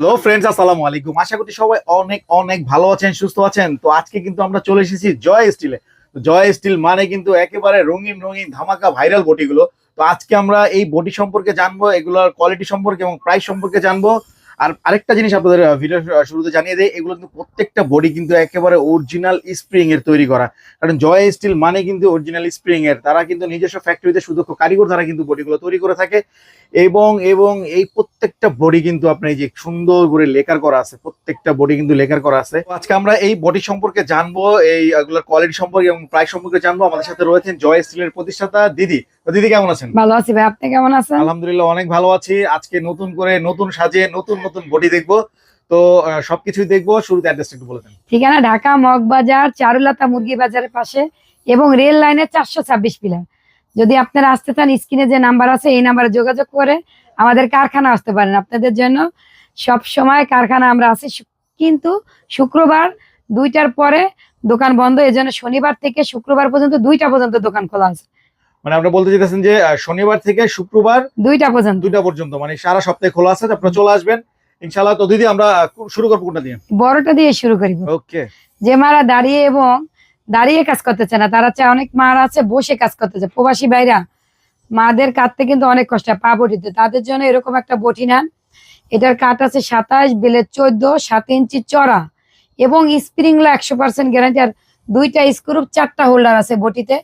Hello friends আসসালামু আলাইকুম। আশা করি সবাই অনেক অনেক ভালো আছেন, সুস্থ আছেন। তো আজকে কিন্তু আমরা চলে এসেছি জয় স্টিলে। জয় স্টিল মানে কিন্তু একেবারে রঙিন রঙিন, ধামাকা ভাইরাল বটিগুলো তো আজকে আমরা এই বটি সম্পর্কে জানব, এগুলোর কোয়ালিটি সম্পর্কে এবং প্রাইস সম্পর্কে জানব। আর আরেকটা জিনিস আপনাদের ভিডিও শুরুতে জানিয়ে দেয় এগুলো কিন্তু প্রত্যেকটা বডি কিন্তু একেবারে অরিজিনাল স্প্রিং এর তৈরি করা। কারণ জয় স্টিল মানে কিন্তু অরিজিনাল স্প্রিং এর। তারা কিন্তু নিজস্ব ফ্যাক্টরিতে সুদক্ষ কারিগর তারা কিন্তু বডিগুলো তৈরি করে থাকে। এবং এবং এই প্রত্যেকটা বডি কিন্তু আপনার যে সুন্দর করে লেকার করা আছে, প্রত্যেকটা বডি কিন্তু লেকার করা আছে। আজকে আমরা এই বডি সম্পর্কে জানব, এই কোয়ালিটি সম্পর্কে এবং প্রাইস সম্পর্কে জানব। আমাদের সাথে রয়েছেন জয় স্টিলের প্রতিষ্ঠাতা দিদি। দিদি কেমন আছেন? ভালো আছি ভাই আপনি কেমন আছেন? আলহামদুলিল্লাহ অনেক ভালো আছি। আজকে নতুন করে নতুন সাজে নতুন নতুন বডি দেখব। তো আহ, সবকিছুই দেখব শুরুতে অ্যাড্রেসটা একটু বলে দেন। ঠিকানা ঢাকা মগবাজার চারুলতা মুরগি বাজারের পাশে এবং রেল লাইনের চারশো ছাব্বিশ পিলার। যদি আপনারা আসতে চান স্ক্রিনে যে নাম্বার আছে এই নাম্বারে যোগাযোগ করে আমাদের কারখানা আসতে পারেন আপনাদের জন্য। সব সময় কারখানা আমরা আছি কিন্তু শুক্রবার দুইটার পরে দোকান বন্ধ। এই জন্য শনিবার থেকে শুক্রবার পর্যন্ত দুইটা পর্যন্ত দোকান খোলা আছে। মানে আমরা বলতে চাইতেছেন যে শনিবার থেকে শুক্রবার দুইটা পর্যন্ত। দুইটা পর্যন্ত মানে সারা সপ্তাহে খোলা আছে আপনারা চলে আসবেন। ইনশাল্লাহ তো দিদি আমরা শুরু করব কোনটা দিয়ে? বড়টা দিয়ে শুরু করি ওকে। যে মারা দাঁড়িয়ে এবং দাঁড়িয়ে কাজ করতে চায় না তারা চায় অনেক মারা আছে বসে কাজ করতে চায়। প্রবাসী ভাইরা মাদের কাটতে কিন্তু অনেক কষ্ট পা বটিতে তাদের জন্য এরকম একটা বটি নেন। এটার কাট আছে সাতাশ বেলের চোদ্দ সাত ইঞ্চি চড়া এবং স্প্রিংলা একশো পার্সেন্ট গ্যারান্টি আর দুইটা স্ক্রুপ চারটা হোল্ডার আছে বটিতে।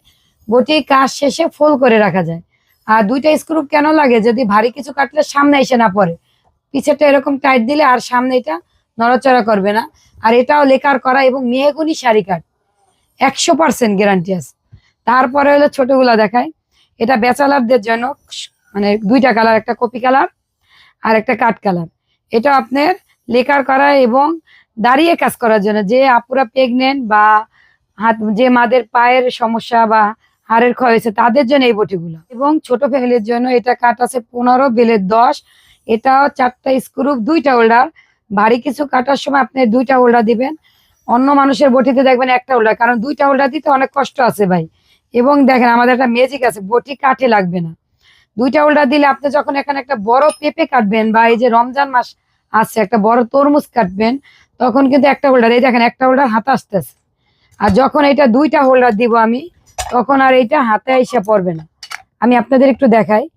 বটি কাজ শেষে ফোল করে রাখা যায়। আর দুইটা স্ক্রুপ কেন লাগে? যদি ভারী কিছু কাটলে সামনে এসে না পড়ে। পিছেরটা এরকম টাইট দিলে আর সামনে এটা নড়াচড়া করবে না। আর এটাও লেকার করা এবং মেহগুনি শাড়ি কাট। একশো পার্সেন্ট গ্যারান্টি আছে। তারপরে হলো ছোটগুলা দেখায় এটা ব্যাচেলারদের জন্য মানে দুইটা কালার একটা কপি কালার আর একটা কাঠ কালার এটা আপনার লেকার করা এবং দাঁড়িয়ে কাজ করার জন্য। যে আপুরা প্রেগনেন্ট বা হাত যে মাদের পায়ের সমস্যা বা হাড়ের ক্ষয় হয়েছে, তাদের জন্য এই বটিগুলো। এবং ছোট ফ্যামিলির জন্য এটা কাঠ আছে পনেরো, বেলের দশ। এটাও চারটা স্ক্রুপ, দুইটা হোল্ডার ভারী কিছু কাটার সময় আপনি দুইটা হোল্ডার দিবেন। অন্য মানুষের বটিতে দেখবেন একটা হোল্ডার কারণ দুইটা হোল্ডার দিতে অনেক কষ্ট আছে ভাই। এবং দেখেন আমাদের একটা ম্যাজিক আছে, বটি কাঠে লাগবে না। দুইটা হোল্ডার দিলে আপনি যখন এখানে একটা বড় পেঁপে কাটবেন বা এই যে রমজান মাস আছে, একটা বড় তরমুজ কাটবেন, তখন কিন্তু একটা হোল্ডার এই দেখেন একটা হোল্ডার হাতে আসতেছে। আর যখন এটা দুইটা হোল্ডার দিব আমি তখন আর এইটা হাতে এসে পড়বে না। আমি আপনাদের একটু দেখাই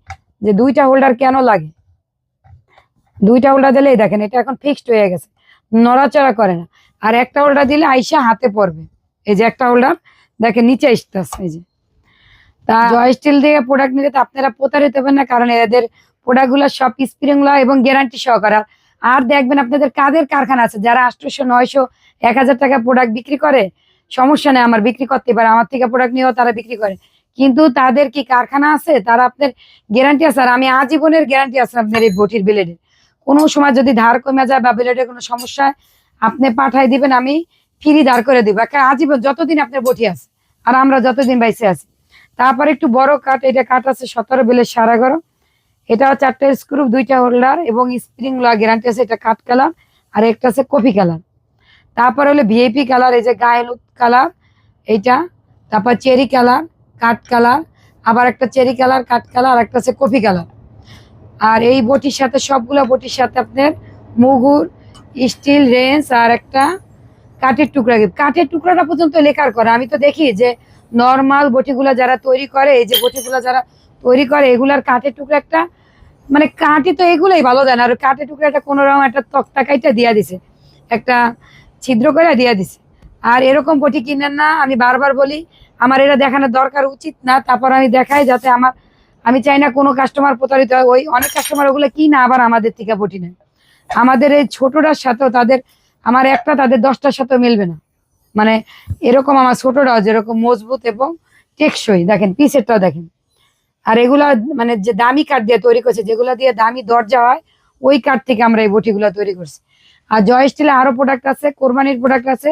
যে দুইটা হোল্ডার কেন লাগে। দুইটা হোল্ডার দিলে এই দেখেন, এটা এখন ফিক্সড হয়ে গেছে। নড়াচড়া করে না। আর একটা হোল্ডার দিলে আইসা হাতে পড়বে। এই যে একটা হোল্ডার দেখেন নিচে আসতেছে, এই যে। তা জয় স্টিল দিয়ে প্রোডাক্ট নিলে তো আপনারা প্রতারিত হবেন না, কারণ এদের প্রোডাক্টগুলো সব স্প্রিংগুলো এবং গ্যারান্টি সহকারে। আর- দেখবেন আপনাদের কাদের কারখানা আছে, যারা আটশোশো নয়শো, এক হাজার টাকা প্রোডাক্ট বিক্রি করে সমস্যা নেই, আমার বিক্রি করতে। পারে আমার থেকে প্রোডাক্ট নিয়েও তারা বিক্রি করে। কিন্তু তাদের কি কারখানা আছে? তারা আপনার গ্যারান্টি আছে। আর আমি আজীবনের গ্যারান্টি আছে আপনার এই বটির ব্লেডের কোনো সময় যদি ধার কমে যায় বা ব্লেডের কোনো সমস্যা আপনি পাঠাই দিবেন, আমি ফ্রি ধার করে দিব। একটা আজীবন যতদিন আপনার বটি আছে, আর আমরা যতদিন বাইসে আছি। তারপর একটু বড় কাঠ, এটা কাঠ আছে সতেরো বেলের সারা এগারো। এটাও চারটে স্ক্রুপ দুইটা হোল্ডার এবং স্প্রিং লা গ্যারান্টি আছে। এটা কাঠ কালার আর একটা আছে কফি কালার তারপর হলো ভিআইপি কালার এই যে গায়ে হলুদ কালার এইটা। তারপর চেরি কালার কাঠ কালার আবার একটা চেরি কালার কাঠ কালার আর একটা আছে কফি কালার আর এই বটির সাথে, সবগুলো বটির সাথে আপনার মুগুর স্টিল রেঞ্জ আর একটা কাঠের টুকরা। কাঠের টুকরাটা পর্যন্ত লেখার করে। আমি তো দেখি যে নর্মাল বটিগুলা যারা তৈরি করে, এই যে বটিগুলা যারা তৈরি করে, এগুলার কাঠের টুকরা একটা মানে কাঠে তো এগুলোই ভালো দেয় না। আর কাঠের টুকরা একটা কোনো রকম একটা তক্তা কাইটা দিয়া দিছে। একটা ছিদ্র করে দিয়ে দিছে। আর এরকম বটি কিনেন না, আমি বারবার বলি, আমার এটা দেখানোর দরকার উচিত না, তারপর আমি দেখাই যাতে আমার আমি চাই না কোনো কাস্টমার প্রতারিত হয়। ওই অনেক কাস্টমার ওগুলো কি না আবার আমাদের থেকে বটি নেয়। আমাদের এই ছোটটার সাথেও তাদের আমার একটা তাদের দশটার সাথেও মিলবে না। মানে এরকম আমার ছোটটাও যেরকম মজবুত এবং টেকসই। দেখেন, পিসেরটাও দেখেন। আর এগুলা মানে যে দামি কাঠ দিয়ে তৈরি করছে, যেগুলো দিয়ে দামি দরজা হয়, ওই কাঠ থেকে আমরা এই বটিগুলো তৈরি করছি। আর জয় স্টিলে আরও প্রোডাক্ট আছে, কোরবানির প্রোডাক্ট আছে।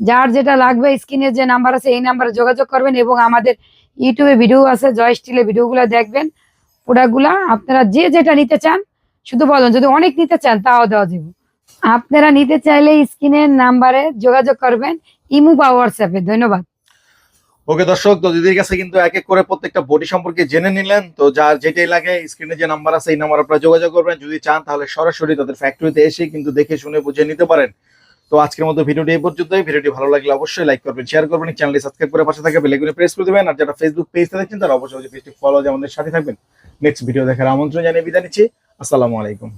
যার যেটা লাগবে স্ক্রিনে যে নাম্বার আছে, এই নাম্বারে যোগাযোগ করবেন এবং আমাদের ইউটিউবে ভিডিও আছে জয় স্টিলের ভিডিওগুলো দেখবেন। প্রোডাক্টগুলো আপনারা যে যেটা নিতে চান, শুধু বলুন, যদি অনেক নিতে চান, তাও দেওয়া যাব। আপনারা নিতে চাইলে স্ক্রিনের নাম্বারে যোগাযোগ করবেন। ইমু বা হোয়াটসঅ্যাপে ধন্যবাদ। ওকে দর্শক, তো দিদির কাছে কিন্তু এক এক করে প্রত্যেকটা বডি সম্পর্কে জেনে নিলেন। তো যার যেটাই লাগে স্ক্রিনে যে নাম্বার আছে, এই নাম্বার আপনারা যোগাযোগ করবেন। যদি চান, তাহলে সরাসরি তাদের ফ্যাক্টরিতে এসে কিন্তু দেখে শুনে বুঝে নিতে পারেন। তো আজকের মতো ভিডিওটি এই পর্যন্তই। ভিডিওটি ভালো লাগলে অবশ্যই লাইক করবেন শেয়ার করবেন চ্যানেলটি সাবস্ক্রাইব করে পাশে থাকা বেলাইকনে প্রেস করে দেবেন। আর যারা ফেসবুক পেজতে দেখছেন, তারা অবশ্যই পেজটি ফলো আমাদের সাথে থাকবেন। নেক্সট ভিডিও দেখার আমন্ত্রণ জানিয়ে বিদায় নিচ্ছি। আসসালামু আলাইকুম।